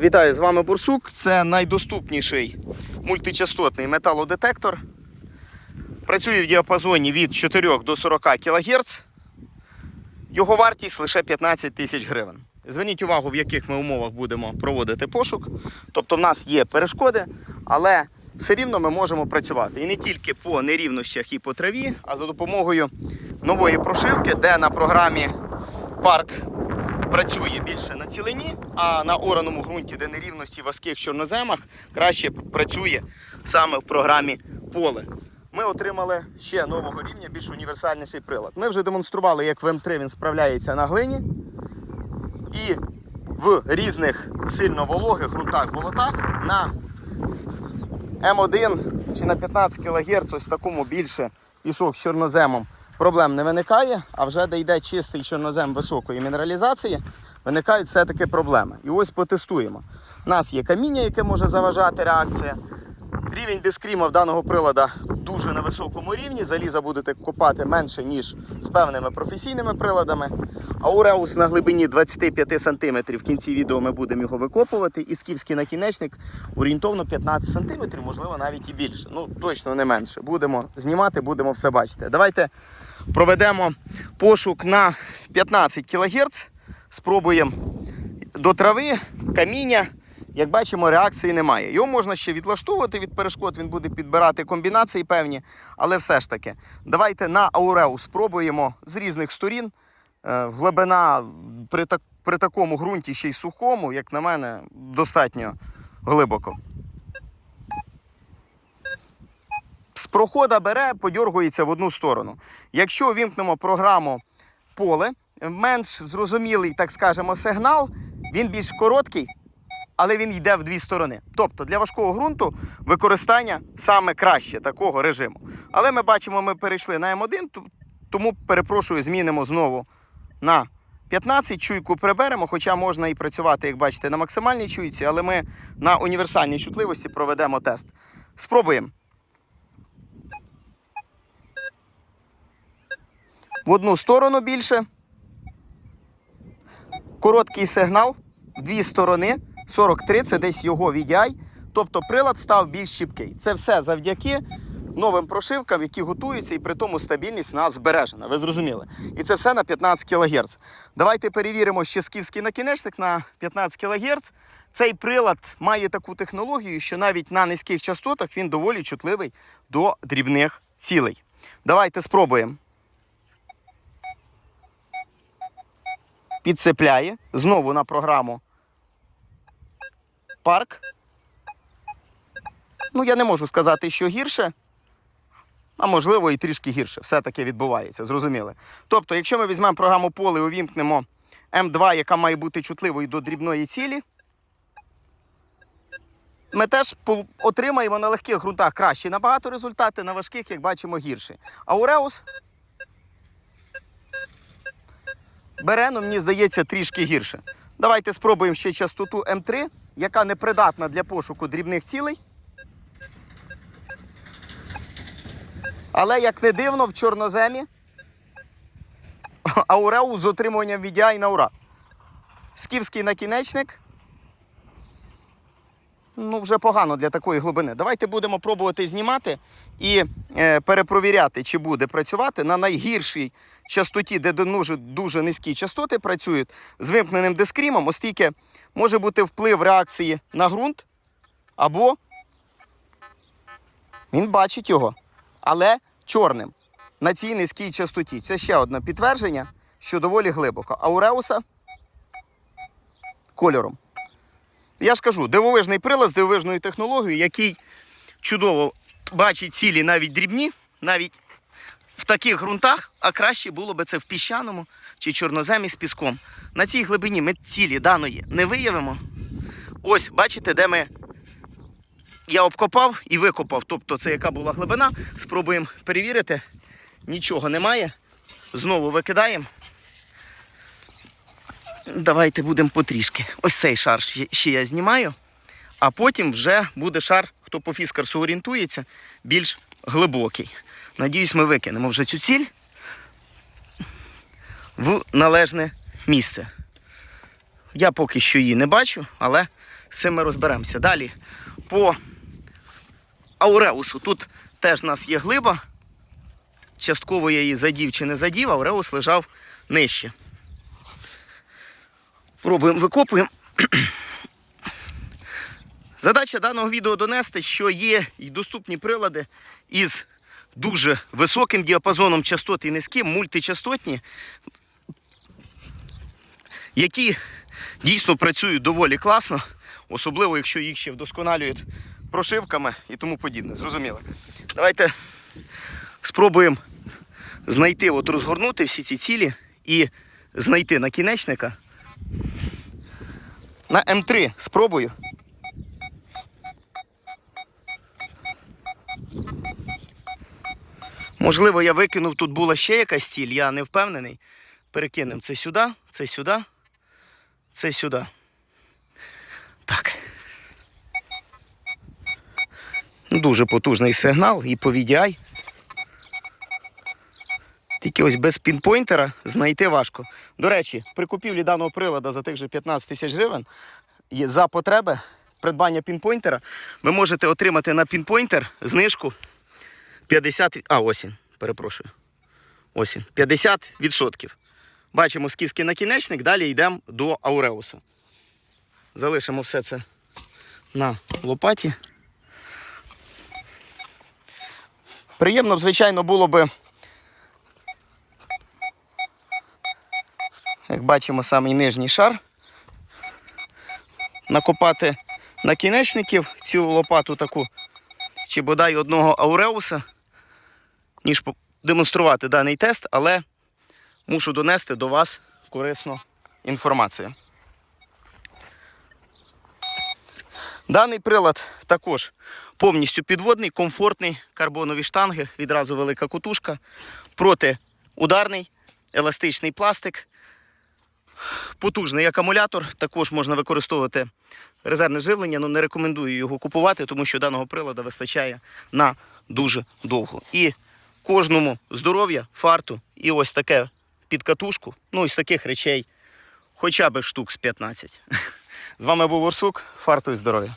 Вітаю, з вами Бурсук. Це найдоступніший мультичастотний металодетектор. Працює в діапазоні від 4 до 40 кГц. Його вартість лише 15 тисяч гривень. Зверніть увагу, в яких ми умовах будемо проводити пошук. Тобто, в нас є перешкоди, але все рівно ми можемо працювати. І не тільки по нерівностях і по траві, а за допомогою нової прошивки, де на програмі парк працює більше на цілині, а на ораному ґрунті, де нерівності в важких чорноземах, краще працює саме в програмі поле. Ми отримали ще нового рівня, більш універсальніший прилад. Ми вже демонстрували, як в М3 він справляється на глині. І в різних сильно вологих ґрунтах болотах на М1 чи на 15 кГц ось такому більше пісок з чорноземом проблем не виникає, а вже де йде чистий чорнозем високої мінералізації, виникають все-таки проблеми. І ось потестуємо. У нас є каміння, яке може заважати реакція. Рівень дискріма в даного прилада дуже на високому рівні. Заліза будете копати менше, ніж з певними професійними приладами. Ауреус на глибині 25 см. В кінці відео ми будемо його викопувати. І скіфський накінечник орієнтовно 15 см, можливо, навіть і більше. Ну, точно не менше. Будемо знімати, будемо все бачити. Давайте проведемо пошук на 15 кГц. Спробуємо до трави, каміння. Як бачимо, реакції немає. Його можна ще відлаштовувати від перешкод, він буде підбирати комбінації певні, але все ж таки, давайте на ауреус спробуємо з різних сторін. Е, Глибина при, так, при такому ґрунті ще й сухому, як на мене, достатньо глибоко. З прохода бере, подьоргується в одну сторону. Якщо вімкнемо програму поле, менш зрозумілий, так скажемо, сигнал, він більш короткий, але він йде в дві сторони. Тобто для важкого ґрунту використання саме краще такого режиму. Але ми бачимо, ми перейшли на М1, тому перепрошую, змінимо знову на 15, чуйку приберемо, хоча можна і працювати, як бачите, на максимальній чуйці, але ми на універсальній чутливості проведемо тест. Спробуємо. В одну сторону більше. Короткий сигнал в дві сторони. 43 це десь його VDI. Тобто прилад став більш чіпкий. Це все завдяки новим прошивкам, які готуються, і при тому стабільність нас збережена. Ви зрозуміли? І це все на 15 кГц. Давайте перевіримо ще скіфський накінечник на 15 кГц. Цей прилад має таку технологію, що навіть на низьких частотах він доволі чутливий до дрібних цілей. Давайте спробуємо. Підцепляє знову на програму парк. Ну, я не можу сказати, що гірше, а можливо і трішки гірше. Все таке відбувається, зрозуміли. Тобто, якщо ми візьмемо програму поле і увімкнемо М2, яка має бути чутливою до дрібної цілі, ми теж отримаємо на легких ґрунтах кращі набагато результати, на важких, як бачимо, гірші. Ауреус бере, ну, мені здається, трішки гірше. Давайте спробуємо ще частоту М3, яка непридатна для пошуку дрібних цілей. Але, як не дивно, в чорноземі аурау з отримуванням VDI на ура. Скіфський накінечник. Ну, вже погано для такої глибини. Давайте будемо пробувати знімати і е, перепровіряти, чи буде працювати на найгіршій частоті, де дуже, дуже низькі частоти працюють з вимкненим дискрімом, оскільки може бути вплив реакції на ґрунт, або він бачить його, але чорним на цій низькій частоті. Це ще одне підтвердження, що доволі глибоко. Ауреуса кольором. Я ж кажу, дивовижний прилад з дивовижною технологією, який чудово бачить цілі навіть дрібні, навіть в таких ґрунтах, а краще було би це в піщаному чи чорноземі з піском. На цій глибині ми цілі даної не виявимо. Ось, бачите, де ми. Я обкопав і викопав. Тобто це яка була глибина. Спробуємо перевірити. Нічого немає. Знову викидаємо. Давайте будемо потрішки. Ось цей шар ще- я знімаю, а потім вже буде шар, хто по фіскарсу орієнтується, більш глибокий. Надіюсь, ми викинемо вже цю ціль в належне місце. Я поки що її не бачу, але з цим ми розберемося. Далі по Ауреусу. Тут теж в нас є глиба. Частково я її задів чи не задів, Ауреус лежав нижче. Пробуємо викопуємо. Задача даного відео донести, що є й доступні прилади із дуже високим діапазоном частот і низьким, мультичастотні, які дійсно працюють доволі класно, особливо якщо їх ще вдосконалюють прошивками і тому подібне. Зрозуміло. Давайте спробуємо знайти, от розгорнути всі ці цілі і знайти накінечника. На М3 спробую. Можливо, я викинув, тут була ще якась ціль, я не впевнений. Перекинемо це сюди, це сюди, це сюди. Так. Дуже потужний сигнал і по VDI. Тільки ось без пінпойнтера знайти важко. До речі, при купівлі даного прилада за тих же 15 тисяч гривень за потреби придбання пінпойнтера ви можете отримати на пінпойнтер знижку 50, а ось він, перепрошую. Ось він, 50%. Бачимо скіфський накінечник, далі йдемо до Ауреуса. Залишимо все це на лопаті. Приємно, б, звичайно, було би, як бачимо, самий нижній шар. Накопати накінечників цілу лопату таку, чи бодай одного ауреуса, ніж демонструвати даний тест, але мушу донести до вас корисну інформацію. Даний прилад також повністю підводний, комфортний, карбонові штанги, відразу велика кутушка, протиударний, еластичний пластик, потужний акумулятор. Також можна використовувати резервне живлення, але не рекомендую його купувати, тому що даного приладу вистачає на дуже довго. І кожному здоров'я, фарту і ось таке під катушку, ну із таких речей хоча б штук з 15. З вами був Урсук, фарту і здоров'я.